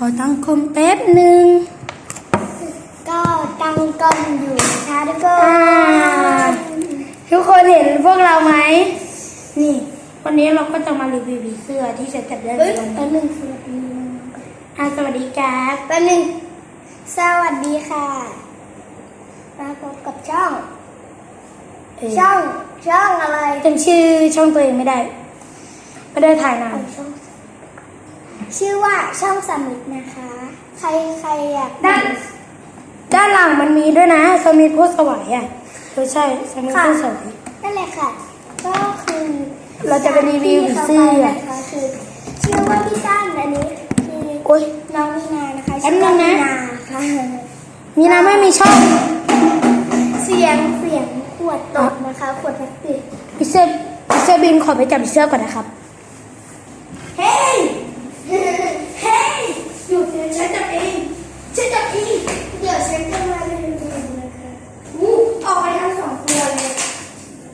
ขอตั้งคอมแป๊บหนึ่งก็ตั้งกล้องอยู่นะคะทุกคอ่านทุกคนเห็นพวกเราไหมนี่ วันนี้เราก็จะมารีวิวผีเสื้อที่ฉันจัดได้ในเฮ้ยวันแป๊นี้บนึงสวัสดีอะสวัสดีครับแป๊บนึงสวัสดีค่ะมาพบกับช่องเออช่องช่องอะไรจำชื่อช่องตัวเองไม่ได้ ไม่ได้ถ่ายนานช่อง ชื่อว่าช่องสมิธนะคะ ใครใครอยากด้าน ด้านหลังมันมีด้วยนะสมิธพูดสวัยอะเออใช่สมิธพูดสวัยนั่นแหละค่ะ ก็คือเราจะไปรีวิวผีเสื้อที่ขาไปนะคะคือชื่อว่าพี่ตั้นอันนี้คือโอ้ยน้องมีนานะคะแป๊บนึงนะชื่อว่ามีนาค่ะมีน้ำไม่มีช่อง เสียงเสียงขวดตกนะคะขวดพลาสติกพิเศษพิเศษบินขอไปจับพิเศษก่อนนะครับ เฮ้ย เฮ้ยหยุดเดี๋ยว ฉันจับเองฉันจับเองเดี๋ยวฉันจะมาเรียนรู้นะคะอู้ออกไปทั้งสองตัวเลย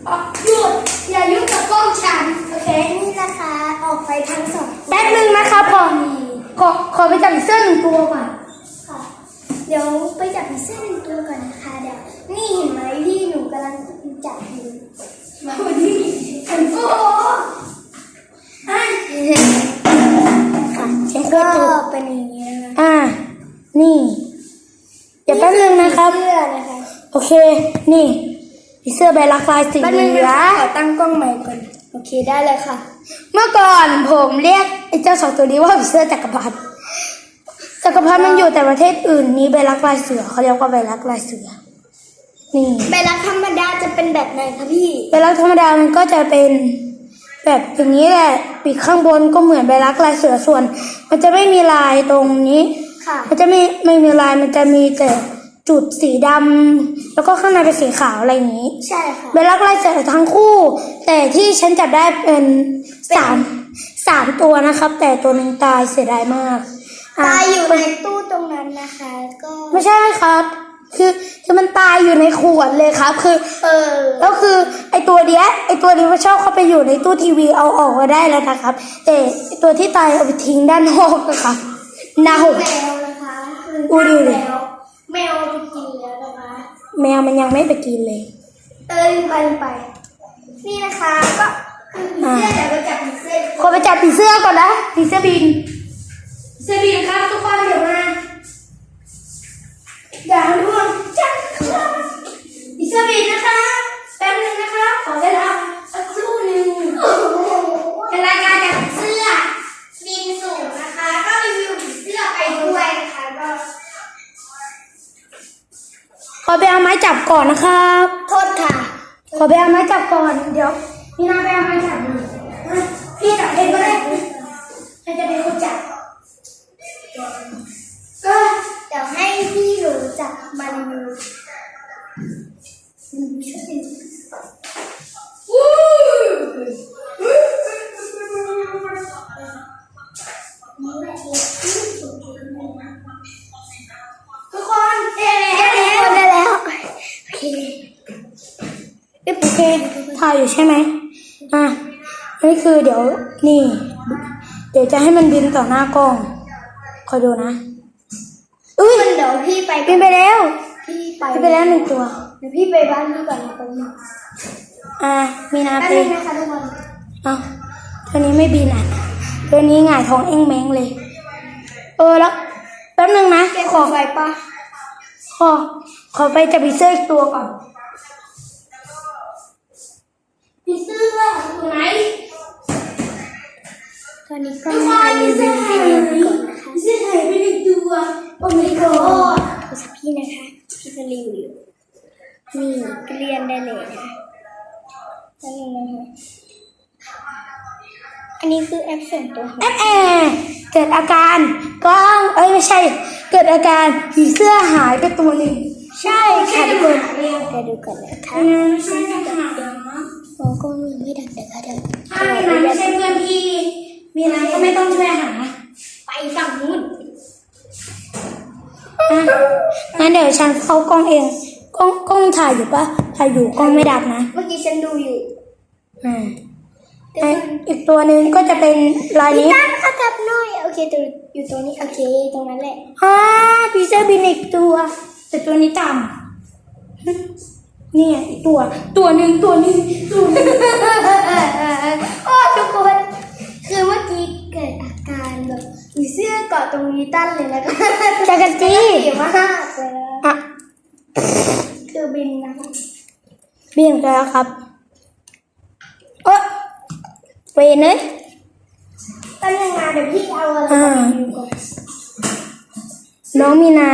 ออกหยุดอย่ายุ่งกับกล้องฉันโอเคนี่นะคะออกไปทั้งสองแป๊บนึงนะคะพอขอขอไปจับพิเศษหนึ่งตัวก่อนค่ะ เดี๋ยวไปจับผีเสื้อหนึ่งตัวก่อนนะคะเดี๋ยวนี่เห็นไหมที่หนูกำลังจับอยู่มาวันนี้โอ้โห เดี๋ยวแป๊บนึงนะครับ เสื้อนะคะโอเค นี่ผีเสื้อใบลักลายสีแป๊บเหนึงลืนะอคะขอตั้งกล้องใหม่ก่อนโอเคได้เลยค่ะ เมื่อก่อนผมเรียกไอ้เจ้าสองตัวนี้ว่าผีเสื้อจักรพรรดิจักรพรรดิมันอยู่แต่ประเทศอื่นนี้ใบลักลายเสือเขาเรียกว่าใบลักลายเสือ นี่ ใบรักธรรมดาจะเป็นแบบไหนคะพี่ ใบลักธรรมดามันก็จะเป็นแบบอย่างนี้แหละปีกข้างบนก็เหมือนใบลักลายเสือส่วน มันจะไม่มีลายตรงนี้ ค่ะ มันจะไม่ไม่มีลายมันจะมีแต่จุดสีดำแล้วก็ข้างในเป็นสีขาวอะไรอย่างนี้ใช่ค่ะ เบลลักไล่เสือทั้งคู่ แต่ที่ฉันจับได้เป็นสามสามตัวนะครับ แต่ตัวหนึ่งตายเสียดายมากะตายอยู่ในตู้ตรงนั้นนะคะ ก็ ไม่ใช่ครับ คือคือมันตายอยู่ในขวดเลยครับ คือ เออ แล้วคือไอตัวเนี้ยไอตัวนี้มันชอบเข้าไปอยู่ในตู้ทีวีเอาออกมาได้แล้วนะครับ แต่ไอ้ตัวที่ตายเอาไปทิ้งด้านนอกนะครับ เน่าแมวนะคะคือดูดิแมวแมวไปกินแล้วนะคะ แมวมันยังไม่ไปกินเลย เออลืมไปลืมไป นี่นะคะก็คือผีเสื้อเดี๋ยวเราจับผีเสื้อขอไปจับผีเสื้อก่อนนะผีเสื้อบินผีเสื้อบินครับทุกคนเดี๋ยวมาอย่า ไปเอาไม้จับก่อนนะครับ โทษค่ะ ขอไปเอาไม้จับก่อน เดี๋ยวพี่นาไปเอาไม้จับเลยอะพี่จับเองก็ได้ใครจะเป็นคนจับก็เดี๋ยวให้พี่หนูจับมันดูทุกายอยู่ใช่ไหมอะนี่คือเดี๋ยวนี่ เดี๋ยวจะให้มันบินต่อหน้ากล้อง คอยดูนะ อุ้ยเดี๋ยวพี่ไปบินไปแล้ว พี่ไปบินไปแล้วหนึ่งตัว เดี๋ยวพี่ไปบ้านพี่ก่อนนะตรงนี้อะมีนาแป๊บไปนึงนะคะทุกคนเอ้าตัวนี้ไม่บินอะตัวนี้หงายท้องเอ็งแมงเลย เออแล้วแป๊บนึงนะเจ๊ขขออไฟปะขอขอไปจับผีเสื้ออีกตัวก่อน ผีเสื้ออยู่ไหนตอนนี้ก็ไม่ใช่มารีผีวิเสื้อวหายเพลงก่อนนะคะผีเสื้อหายไปหนึ่งตัวโอ้ my god โทรศัพท์พี่นะคะพี่จะรีวิวนี่เรียนได้เลยนะนั่นนะคะอันนี้คือแอปส่วนตัวของแอปแอร์เกิดอาการกล้องเอ้ยไม่ใช่ เกิดอาการผีเสื้อหายไปตัวหนึ่งใช่ค่ะทุกคนเดี๋ยวดูก่อนนะคะอันนั้นไม่ใช่ทหารนะ โอ้ก็ยังไม่ดังเดี๋ยวค่ะเดี๋ยวถ้ามีน้ำไม่ใช่เพื่อนพี่ มีน้ำก็ไม่ต้องช่วยหา ไปฝั่งนู้นอะงั้นเดี๋ยวฉันเข้ากล้องเอง กล้องกล้องถ่ายอยู่ปะถ่ายอยู่กล้องไม่ดับนะ เมื่อกี้ฉันดูอยู่อ่าเดี๋ยวไอ้ก่อนอีกตัวหนึ่งก็จะเป็นลายพี่นี้ตั้งขยับหน่อยโอเคตัวอยู่ตรงนี้โอเคตรงนั้นแหละฮ่าพีเซอร์บินอีกตัว แต่ตัวนี้ต่ำ นี่ไงอีกตัว ตัวหนึ่งตัวหนึ่งตัวหนึ่งโอ้ทุกคน คือเมื่อกี้เกิดอาการแบบมีเสื้อเกาะตรงนี้ตั้นเลยแล้วก็จักรจี้ดีมากเลยนะอะคือบินนะคะเบี่ยงไปแล้วครับเอะเวนเลยตั้งยังไงเดี๋ยวพี่เอาอะไรอ่ามารีวิวก่อนน้องมีนา